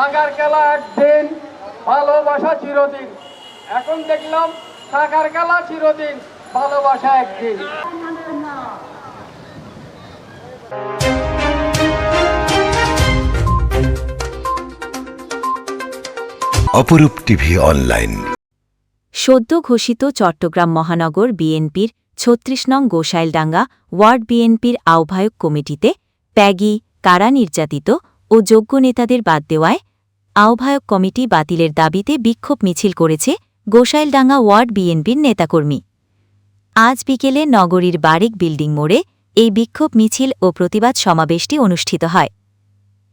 সাগার খেলা একদিন ভালোবাসা চিরদিন। এখন দেখলাম সাগার খেলা চিরদিন ভালোবাসা একদিন। অপরূপ টিভি অনলাইন। সদ্য ঘোষিত চট্টগ্রাম মহানগর বিএনপির ছত্রিশ নং গোসাইলডাঙ্গা ওয়ার্ড বিএনপির আহ্বায়ক কমিটিতে প্যাগি কারা নির্যাতিত ও যোগ্য নেতাদের বাদ দেওয়ায় আহ্বায়ক কমিটি বাতিলের দাবিতে বিক্ষোভ মিছিল করেছে গোসাইলডাঙ্গা ওয়ার্ড বিএনপির নেতাকর্মী। আজ বিকেলে নগরীর বারিক বিল্ডিং মোড়ে এই বিক্ষোভ মিছিল ও প্রতিবাদ সমাবেশটি অনুষ্ঠিত হয়।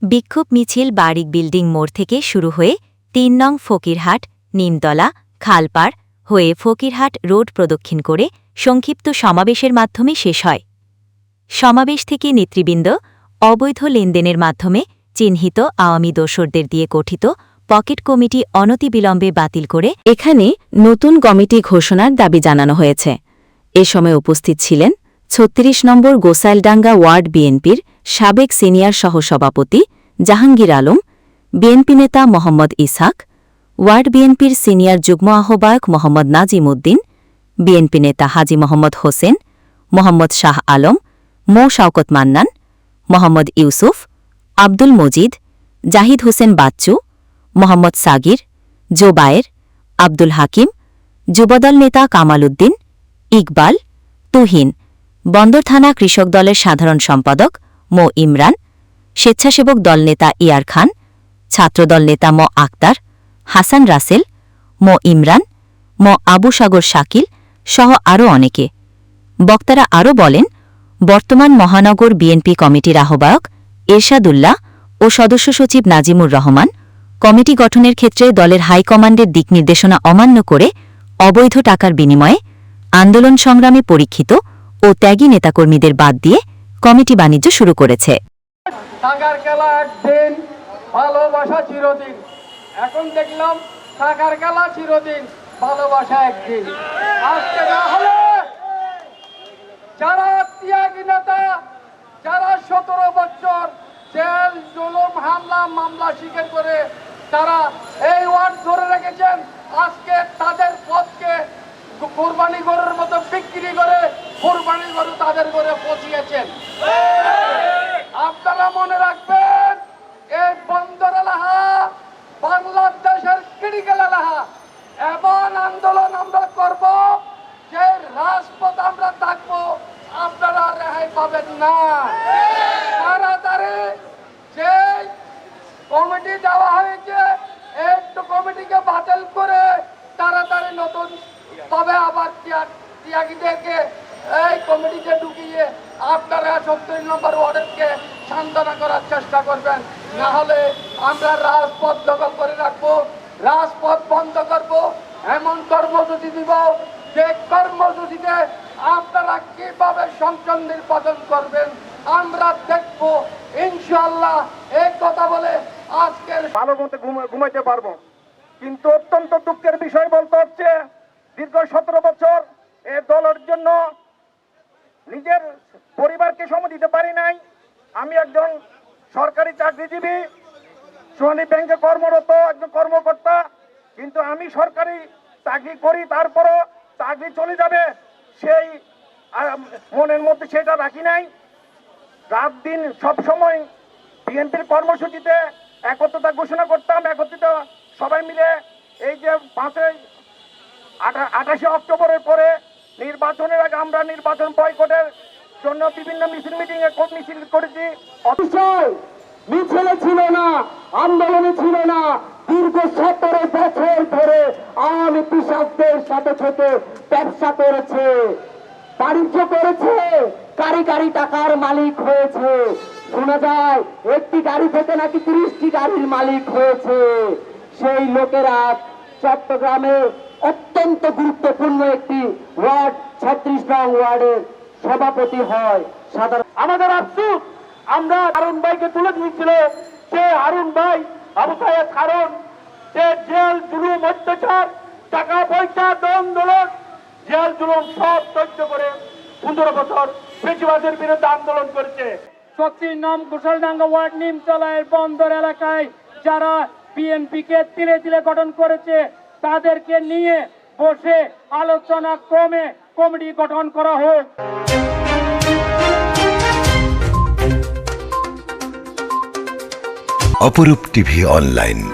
বিক্ষোভ মিছিল বারিক বিল্ডিং মোড় থেকে শুরু হয়ে তিন নং ফকিরহাট, নিমতলা, খালপাড় হয়ে ফকিরহাট রোড প্রদক্ষিণ করে সংক্ষিপ্ত সমাবেশের মাধ্যমে শেষ হয়। সমাবেশ থেকে নেতৃবৃন্দ অবৈধ লেনদেনের মাধ্যমে চিহ্নিত আওয়ামী দোসরদের দিয়ে গঠিত পকেট কমিটি অনতিবিলম্বে বাতিল করে এখানে নতুন কমিটি ঘোষণার দাবি জানানো হয়েছে। এ সময় উপস্থিত ছিলেন ছত্রিশ নম্বর গোসাইলডাঙ্গা ওয়ার্ড বিএনপির সাবেক সিনিয়র সহসভাপতি জাহাঙ্গীর আলম, বিএনপি নেতা মোহাম্মদ ইসাক ওয়ার্ড বিএনপির সিনিয়র যুগ্ম আহ্বায়ক মোহাম্মদ নাজিম উদ্দিন, বিএনপি নেতা হাজি মোহাম্মদ হোসেন, মোহাম্মদ শাহ আলম, মো শওকত মান্নান, মোহাম্মদ ইউসুফ আব্দুল মজিদ, জাহিদ হোসেন বাচ্চু, মোহাম্মদ সাগির জোবায়ের আব্দুল হাকিম, যুবদল নেতা কামাল উদ্দিন, ইকবাল, তুহিন, বন্দর থানা কৃষক দলের সাধারণ সম্পাদক মো ইমরান, স্বেচ্ছাসেবক দল নেতা ইয়ার খান, ছাত্রদল নেতা ম আক্তার, হাসান রাসেল, ম ইমরান, ম আবু সাগর শাকিল সহ আরও অনেকে। বক্তারা আরও বলেন, বর্তমান মহানগর বিএনপি কমিটির আহ্বায়ক এরশাদুল্লাহ ও সদস্য সচিব নাজিমুর রহমান কমিটি গঠনের ক্ষেত্রে দলের হাইকমান্ডের দিক নির্দেশনা অমান্য করে অবৈধ টাকার বিনিময়ে আন্দোলন সংগ্রামে পরীক্ষিত ও ত্যাগী নেতাকর্মীদের বাদ দিয়ে কমিটি বাণিজ্য শুরু করেছে। ভালোবাসা একদিন। আজকে যারা ত্যাগী নেতা যারা সতেরো বছর জেল, জুলুম, হামলা, মামলা স্বীকার করে, তারা এই ওয়ার্ড ধরে রেখেছেন, আজকে তাদের পথকে কোরবানি গরুর মতো বিক্রি করে কোরবানি গরু তাদের করে পচিয়েছেন আপনারা মনে রাখবেন, এই বন্দর এলাহা বাংলাদেশের ক্রিটিক্যাল এলাহা। এমন আন্দোলন আমরা করব, যে রাজপথ আমরা থাকব। আপনারা রেহাই পাবেন না। তাড়াতাড়ি যে কমিটি দেওয়া হয়েছে, একটু কমিটিকে বাতিল করে তাড়াতাড়ি নতুন তবে আবার ত্যাগ- ত্যাগীদেরকে এই কমিটিতে ঢুকিয়ে আপনারা সত্তর নম্বর ওয়ার্ডেরকে সান্ত্বনা করার চেষ্টা করবেন। না হলে আমরা রাজপথ দখল করে রাখব, রাজপথ বন্ধ করব, এমন কর্মসূচি দিব যে কর্মসূচিতে আপনারা কীভাবে সংসদ নির্বাচন করবেন, আমরা দেখব। ইনশাল্লাহ এই কথা বলে আজকের ভালো মতো ঘুম- ঘুমাইতে পারব। কিন্তু অত্যন্ত দুঃখের বিষয় বলতে হচ্ছে, দীর্ঘ সতেরো বছর এ দলের জন্য নিজের পরিবারকে সময় দিতে পারি নাই। আমি একজন সরকারি চাকরিজীবী, সোহানি ব্যাংকে কর্মরত, একজন কর্মকর্তা। কিন্তু আমি সরকারি চাকরি করি, তারপরও চাকরি চলে যাবে। সেই মনের মধ্যে সেটা রাখি নাই। রাত দিন সব সময় বিএনপির কর্মসূচিতে একত্রতা ঘোষণা করতাম, একত্রিত সবাই মিলে এই যে পাঁচই আঠা- আঠাশে অক্টোবরের পরে নির্বাচনের আগে আমরা নির্বাচন বয়কটের জন্য বিভিন্ন মিছিল মিটিং এ মিছিল করেছি। বিষয় মিছিলে ছিল না, আন্দোলনে ছিল না। দীর্ঘ সতেরো বছর ধরে আওয়ামী পিসাবদের সাথে থেকে ব্যবসা করেছে, বাণিজ্য করেছে, গাড়ি গাড়ি টাকার মালিক হয়েছে। শোনা যায়, একটি গাড়ি থেকে নাকি ত্রিশটি গাড়ির মালিক হয়েছে। সেই লোকেরা চট্টগ্রামে অত্যন্ত গুরুত্বপূর্ণ একটি ওয়ার্ড, ছত্রিশ নং ওয়ার্ডের সভাপতি হয়। সাধারণ আমাদের আফসুস, আমরা হারুন ভাইকে তুলে দিয়েছিল। সে হারুন ভাই, আবু সাহেব কারণ সে জেল, জুলুম, অত্যাচার, টাকা পয়সা আন্দোলন জেল জুলুম সব সহ্য করে পনেরো বছর বেশিবাদের বিরুদ্ধে আন্দোলন করেছে। শক্তির নাম ঘোষালডাঙ্গা ওয়ার্ড নিমতলায়ের বন্দর এলাকায় যারা বিএনপি কে তিলে তিলে গঠন করেছে তাদেরকে নিয়ে বসে আলোচনা ক্রমে কমিটি গঠন করা হোক। অপরূপ টিভি অনলাইন।